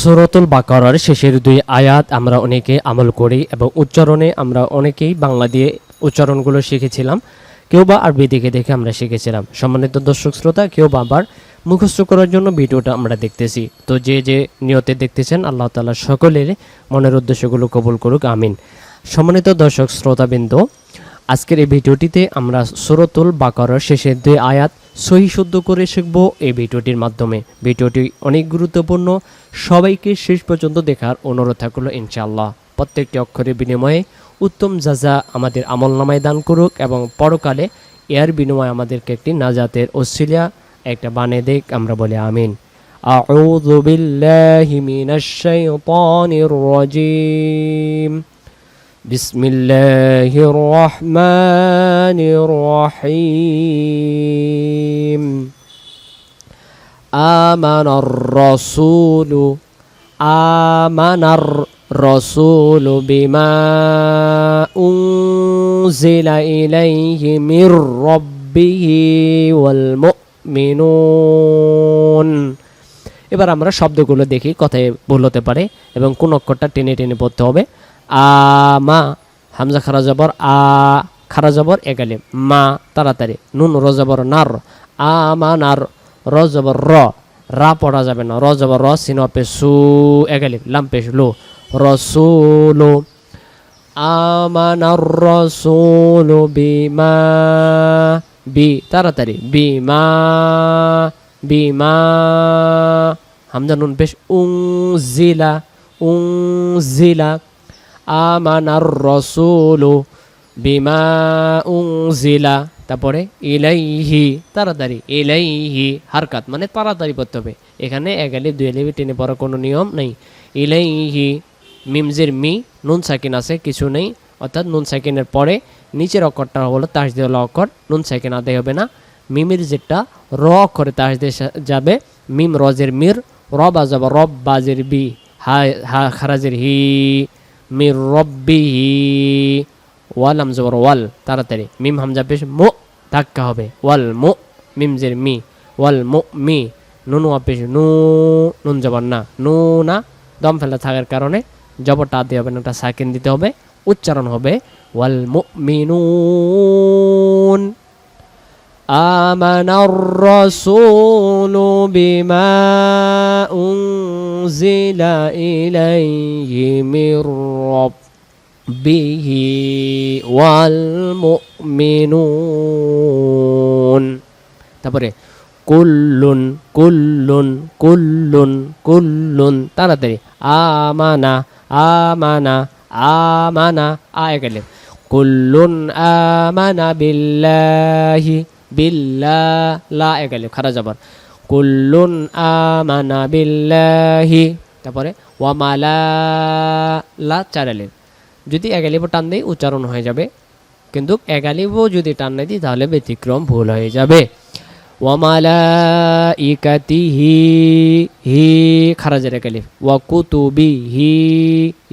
সুরতুল বাকারার শেষের দুই আয়াত আমরা অনেকে আমল করি এবং উচ্চারণে আমরা অনেকেই বাংলা দিয়ে উচ্চারণগুলো শিখেছিলাম। কেউ বা আরবি দেখে দেখে আমরা শিখেছিলাম। সম্মানিত দর্শক শ্রোতা, কেউ বা আবার মুখস্থ করার জন্য ভিডিওটা আমরা দেখতেছি। তো যে যে নিয়তে দেখতেছেন, আল্লাহ তাআলা সকলের মনের উদ্দেশ্যগুলো কবুল করুক, আমিন। সম্মানিত দর্শক শ্রোতাবৃন্দ, আজকের এই ভিডিওটিতে আমরা সুরতুল বাকারার শেষের দুই আয়াত সহি শুদ্ধ করে শিখব এই ভিডিওটির মাধ্যমে ভিডিওটি অনেক গুরুত্বপূর্ণ সবাইকে শেষ পর্যন্ত দেখার অনুরোধ থাকলো ইনশাআল্লাহ প্রত্যেকটি অক্ষরের বিনিময়ে উত্তম যাজা আমাদের আমল নামায় দান করুক এবং পরকালে এর বিনিময়ে আমাদেরকে একটি নাজাতের ওসিলা একটা বানিয়ে দেখ আমরা বলি আমিন أعوذ بالله من الشيطان الرجيم بسم الله الرحمن الرحيم آمن الرسول آمن الرسول بما أنزل إليه من ربه والمؤمنون এবার আমরা শব্দগুলো দেখি কথায় ভুল হতে পারে এবং কোন অক্ষরটা টেনে টেনে পড়তে হবে আমা হামজা খারা জবর, আ খারা জবর, এগালে, মা, তাড়াতাড়ি, নুন, র জবর, নার আমা নার, র জবর, র, রা পড়া যাবে না, র জবর, র, সিন, পে, সু, এগালে, লাম পেশ লো রসুলো আমানার রসুলু বিমা বি তাড়াতাড়ি বিমা বিমা হামজা নুন পেশ উং জিলা উং জিলা আমানার রসুলু বিমা উং জিলা তারপরে ইলাইহি তাড়াতাড়ি ইলাইহি হারকাত। মানে তাড়াতাড়ি পড়তে হবে। এখানে এক আলিফ, দুই আলিফ, টেনে পড়ার কোনো নিয়ম নেই। ইলাইহি মিমজের মি, নুন সাকিন আছে, কিছু নেই। অর্থাৎ নুন সাকিনের পরে নিচের অক্ষরটা হলো তাসদিওয়ালা অক্ষর। নুন সাকিন আদায় হবে না। মিমির যেটা র অক্ষরে তাসদে যাবে। মিম রজের মির র বাজাব রব বাজের বি, হা হা খারাজের হি। মির রব্বি হি ওয়াল আমজবর ওয়াল, তাড়াতাড়ি। মিম হামজা পেশ মো, ধাক্কা হবে। ওয়াল মো, মিম জের মি। ওয়াল মো, মি। নুন পেশ নু, নুন জবর না। নু না, দম ফেলা থাকার কারণে জবরটা দিতে হবে না, ওটা সাকিন দিতে হবে, উচ্চারণ হবে। ওয়াল মুমিনুন آمن الرسول بما أنزل إليه من ربه والمؤمنون তারপরে কুল্লুন কুল্লুন কুল্লুন কুল্লুন তাড়াতাড়ি আমানা আমানা আমানা আয় গেলে কুল্লুন আমানা বিল্লাহি বিল্লাহ লা এগালে খারা যাবার কুল্লুন আমানা বিল্লাহি। তারপরে ওয়ামালা লা চারালে যদি এগালিব টান দেই, উচ্চারণ হয়ে যাবে। কিন্তু এগালিবও যদি টান না দিই, তাহলে ব্যতিক্রম ভুল হয়ে যাবে। ওয়ামালা ইকাতিহি হি হি খারাজের একালিফ ওয়া কুতুবি হি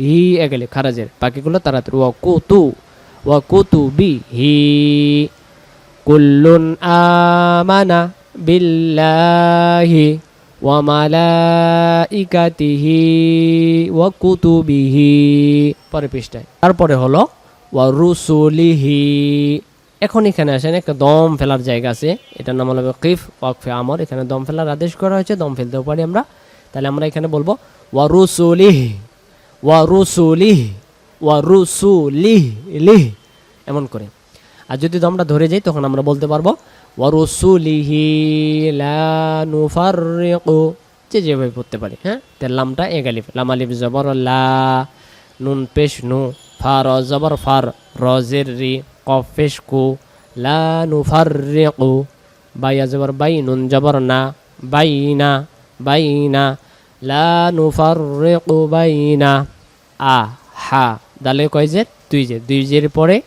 হি একালিফ খারাজের বাকিগুলো তাড়াতাড়ি। ওয়া কুতু ওয়া কুতুবি হি কুল্লুন আমানা বিল্লাহি ওয়া মালাইকাতিহি ওয়া কুতুবিহি। পরে পৃষ্ঠায়। তারপরে হলো, ওয়া রুসুলিহি। এখন এখানে আসেন, একটা দম ফেলার জায়গা আছে। এটার নাম হলো কিফ ওয়াকফে আমর। এখানে দম ফেলার আদেশ করা হয়েছে, দম ফেলতেও পারি আমরা। তাহলে আমরা এখানে বলব, ওয়া রুসুলিহ। ওয়া রুসুলিহ। ওয়া রুসুলিহ। লিহ এমন করে। আর যদি দমটা ধরে যাই, তখন আমরা বলতে পারব ওয়ারুসুলিহি লা নুফাররিকু। যে যেভাবে পড়তে পারি হ্যাঁ? তার লামটা এগালিফ লাম আলিফ জবর, লা, নুন পেশ, নু ফার জবর, ফার রজের রি, কফ, পেশ, কু, লা নুফাররিকু। বাইয়া জবর, বাই, নুন জবর, না বাইনা বাইনা লা নুফাররিকু বাইনা আ, হা, দালে কয় যে দুই যে দুই জের পরে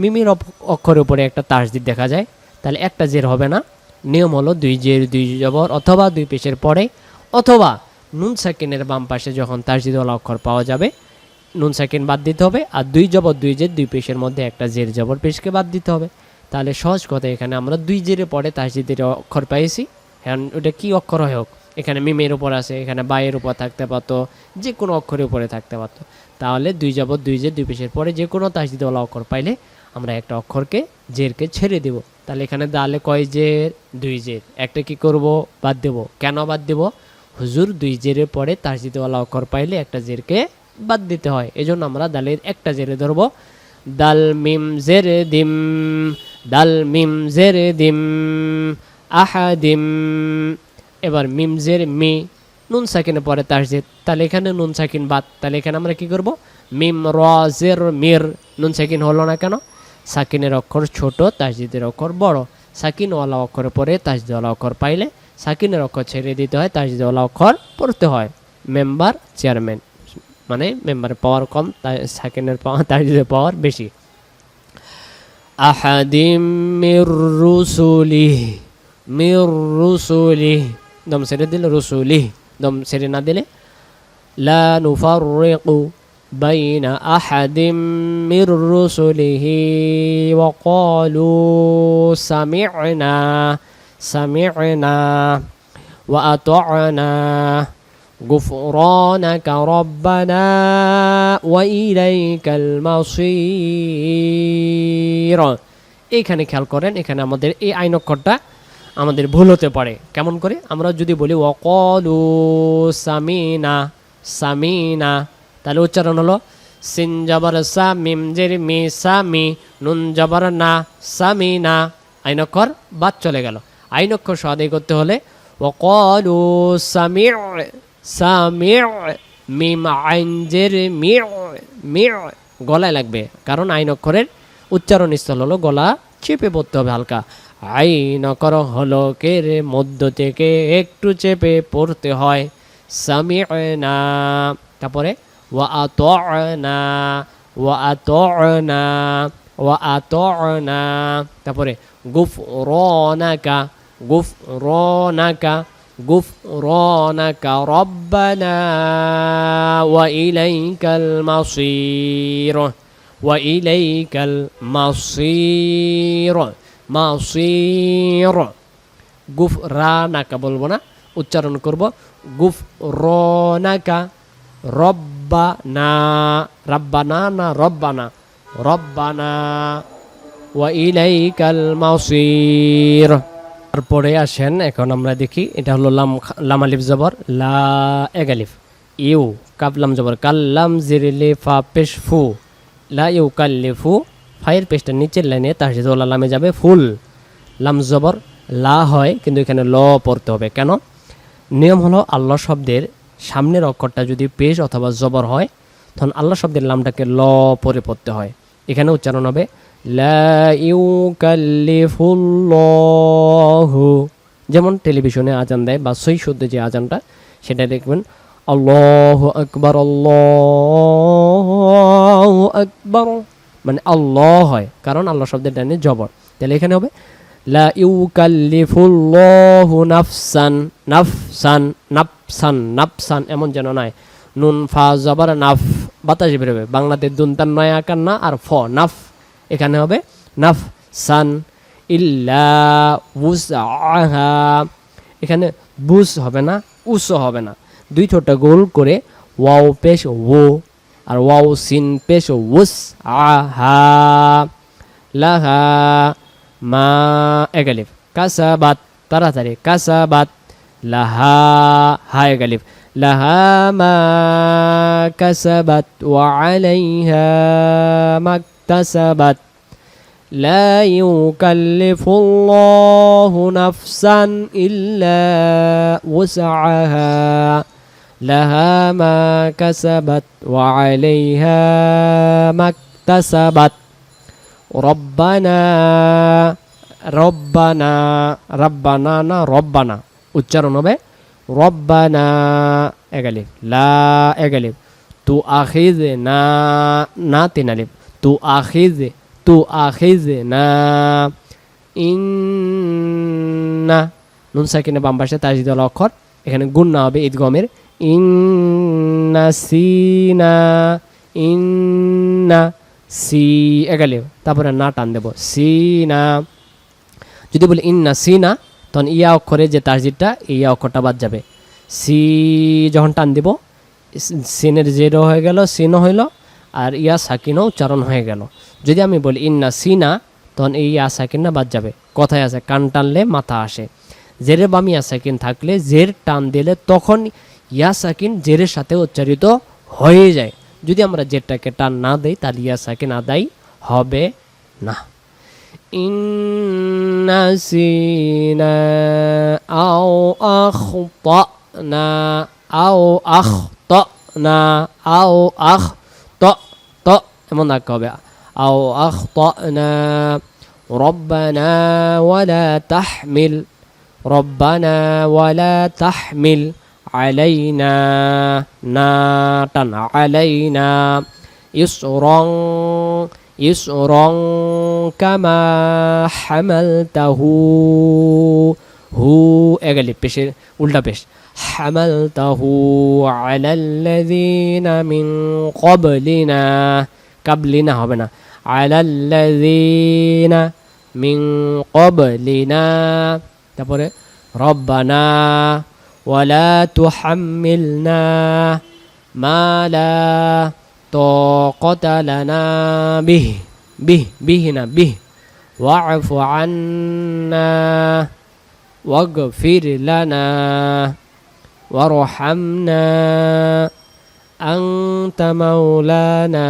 মিমির অক্ষরের উপরে একটা তাসদিদ দেখা যায়। তাহলে একটা জের হবে না। নিয়ম হলো দুই জের, দুই জবর অথবা দুই পেশের পরে অথবা নুন সাকিনের বাম পাশে যখন তাসদিদওয়ালা অক্ষর পাওয়া যাবে, নুন সাকিন বাদ দিতে হবে আর দুই জবর, দুই জের, দুই পেশের মধ্যে একটা জের, জবর পেশকে বাদ দিতে হবে। তাহলে সহজ কথা এখানে আমরা দুই জেরে পরে তাসদিদের অক্ষর পাইছি। হ্যাঁ ওটা কি অক্ষর হয় হোক, এখানে মিমের উপর আছে, এখানে বায়ের উপর থাকতে পারতো যে কোনো অক্ষরের উপরে থাকতে পারতো। তাহলে দুই যাবত দুই জের, দুই পেশের পরে যে কোনো তাসদিদওয়ালা অক্ষর পাইলে আমরা একটা অক্ষরকে জেরকে ছেড়ে দেব। তাহলে এখানে দালে কয় জের? দুই জের। একটা কি করব? বাদ দেব। কেন বাদ দেব? হুজুর দুই জেরের পরে তাসদিদওয়ালা অক্ষর পাইলে একটা জেরকে বাদ দিতে হয়। এজন্য আমরা দালের একটা জেরে ধরবো। দাল মিম জেরে দিম, দাল মিম জেরে দিম, আহাদিম। এবার মিম জের মি, নুন সাকিনের পরে তাসজিদ। তাহলে এখানে নুন সাকিন বাদ। তাহলে এখানে আমরা কি করব? মিম র জের মির। নুন সাকিন হলো না কেন? সাকিনের অক্ষর ছোট তাসজিদের অক্ষর বড়। সাকিনওয়ালা অক্ষর পরে তাসজিদওয়ালা অক্ষর পাইলে সাকিনের অক্ষর ছেড়ে দিতে হয় তাসজিদওয়ালা অক্ষর পড়তে হয়। মেম্বার, চেয়ারম্যান মানে মেম্বার পাওয়ার কম সাকিনের পাওয়ার তাসজিদের পাওয়ার বেশি। আহাদিম রুসুলি মির রুসুলি দম ছেড়ে দিলে রুসুলি দম ছেড়ে না দিলে লা নুফাররিকু بين أحد من رسله وقالوا سمعنا سمعنا وأطعنا غفرانك ربنا وإليك المصير এখানে খেয়াল করেন এখানে আমাদের এই আইন অক্ষরটা আমাদের ভুল হতে পারে কেমন করে আমরা যদি বলি ওকলু সামিনা সামিনা তাহলে উচ্চারণ হলো, সিন জবর সা মিম জের মি সামি নুন জবর না সামিনা আইন অক্ষর বাদ চলে গেল। আইন অক্ষর সদাই করতে হলে ওকলু সামি সামি মিম আইন জের মি মি গলায় লাগবে। কারণ আইন অক্ষরের উচ্চারণ স্থল হলো, গলা চেপে পড়তে হবে হালকা। আইন হলো কের মধ্য থেকে একটু চেপে পড়তে হয়। সামি না। তারপরে ওয়া আত'না ওয়া আত'না ওয়া আত'না তারপরে গুফরানাকা গুফরানাকা গুফরানাকা রব্বানা ওয়া ইলাইকাল মাসির ওয়া ইলাইকাল মাসির মাসির গুফরানাকা বলব না উচ্চারণ করব। গুফ রনাকা রব্বানা রব্বানা না রব্বানা রব্বানা ওয়া ইলাইকাল মাসির তারপরে আসেন, এখন আমরা দেখি, এটা হলো লাম লাম জবর, লা এগালিফ ইউ কাবলাম জবর কাল্লাম জিরিলে ফা পেশ ফু। লা ইউ কাল্লিফু ফাইয়ের পেশটা নিচের লাইনে, তার সাথে ওলা লামে যাবে ফুল। লাম জবর, লা হয়, কিন্তু এখানে ল পড়তে হবে। কেন? নিয়ম হলো আল্লাহ শব্দের সামনের অক্ষরটা যদি পেশ অথবা জবর হয়, তখন আল্লাহ শব্দের লামটাকে ল পরে পড়তে হয়। এখানে উচ্চারণ হবে যেমন টেলিভিশনে আজান দেয় বা সই শুদ্ধ যে আজানটা, সেটা দেখবেন, আল্লাহ আকবর আল্লাহ আকবর। মানে আল্লাহ হয়, কারণ আল্লাহ শব্দের ডানে জবর। তাহলে এখানে হবে লা ইউকাল্লিফুল্লাহু নাফসান নাফসান নাফসান নাফসান এমন যেন নাই। নুন, ফা, জবর, নাফ, বাতাস বেরোবে বাংলাতে দুনতান নয় আকার না আর ফ, নাফ। এখানে হবে নাফ সান ইল্লা উসআহা। এখানে বুস হবে না, উস হবে না। দুই ছোট গোল করে ওয়াও পেশ ও আর ওয়াও সিন পেশ উস আহা লাহা। ما اغلب كسبت ترى كسبت. لها هاي اغلب لها ما كسبت وعليها ما اكتسبت. لا يكلف الله نفسا إلا وسعها. لها ما كسبت وعليها ما اكتسبت. রব্বানা রব্বানা রব্বানা না, রব্বানা। উচ্চারণ হবে রব্বানা এগালিফ লা এগালিফ তু আখিজ না না তিনালিফ তু আখিজ তু আখিজ না ইন্না। নুন সাকিনে বাম পাশে তাজিদল অক্ষর। এখানে গুণ না হবে ঈদগমের। ইন্না, সিনা, ইন্না। সি এগালে তারপরে না টান দেব। সি না। যদি বলি ইন্না, সি না, তখন ইয়া অক্ষরে যে তাসজিদটা ইয়া অক্ষরটা বাদ যাবে। সি যখন টান দিব সি- সিনের জেরো হয়ে গেল সিনও হইল, আর ইয়া সাকিনও উচ্চারণ হয়ে গেল। যদি আমি বলি ইন্না সিনা তখন এই ইয়া সাকিনটা বাদ যাবে। কথায় আছে, কান টানলে মাথা আসে। জেরে বাম ইয়া সাকিন থাকলে, জের টান দিলে তখন ইয়া সাকিন জেরের সাথে উচ্চারিত হয়ে যায়। যদি আমরা জেরটাকে টান না দেই তাহলে ইয়া সাকিন আদায় হবে না إن نسينا أو أخطأنا أو أخطأنا أو أخطأ এমন ডাকা হবে أو أخطأنا ربنا ولا تحمل ربنا ولا تحمل علينا ناتن علينا إصرا إصرا كما حملته هو এগালি পেশের উল্টা পেশ حملته على الذين من قبلنا قبلنا হবে না على الذين من قبلنا তারপরে ربنا ولا تحملنا ما لا طاقة لنا به. به به না به. واعف عنا واغفر لنا وارحمنا. أنت مولانا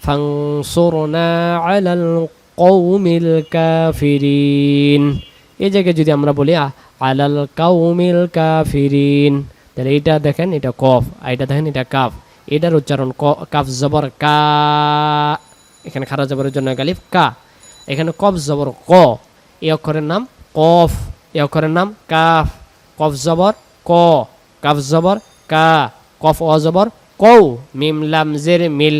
فانصرنا على القوم الكافرين. এই জায়গায় যদি আমরা বলি আলাল কাউমিল কাফিরিন, তাহলে এটা দেখেন, এটা কফ, আর এটা দেখেন, এটা কাফ। এটার উচ্চারণ কাফ জবর কা, এখানে খারা জবরের জন্য গালিফ কা। এখানে কফ জবর ক, এই অক্ষরের নাম কফ, এই অক্ষরের নাম কাফ। কফ জবর ক, কাফ জবর কা, কফ অ জবর কৌ, মিম লাম জের মিল,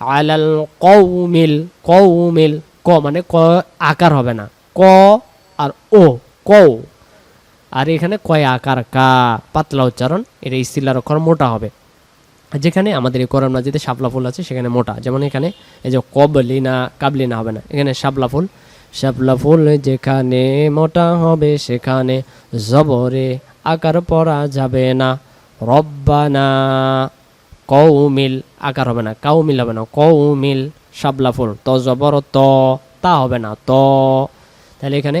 আলাল কৌ মিল কৌ মিল ক মানে ক, আকার হবে না। ক আর ও কৌ আর এখানে কয় আকার কা, পাতলা উচ্চারণ, এটা ইস্তিলার অক্ষর মোটা হবে। যেখানে আমাদের এই করম মাজিদে শাপলা ফুল আছে, সেখানে মোটা। যেমন এখানে এই যে কবলিনা, কাবলিনা হবে না, এখানে শাপলা ফুল। শাপলা ফুল যেখানে মোটা হবে, সেখানে জবরে আকার পরা যাবে না। রব্বানা কৌমিল, আকার হবে না, কাউমিল হবে না, কৌমিল, শাপলা ফুল। ত, জবর, ত, তা হবে না, ত। তাহলে এখানে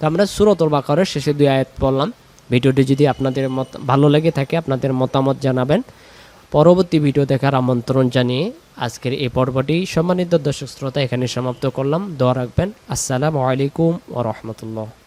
তো আমরা সুরতুল বাকরের শেষে দুই আয়াত পড়লাম। ভিডিওটি যদি আপনাদের মত, ভালো লেগে থাকে, আপনাদের মতামত জানাবেন। পরবর্তী ভিডিও দেখার আমন্ত্রণ জানিয়ে আজকের এই পর্বটি সম্মানিত দর্শক শ্রোতা এখানে সমাপ্ত করলাম। দোয়া রাখবেন। আসসালামু আলাইকুম ও রহমতুল্লাহ।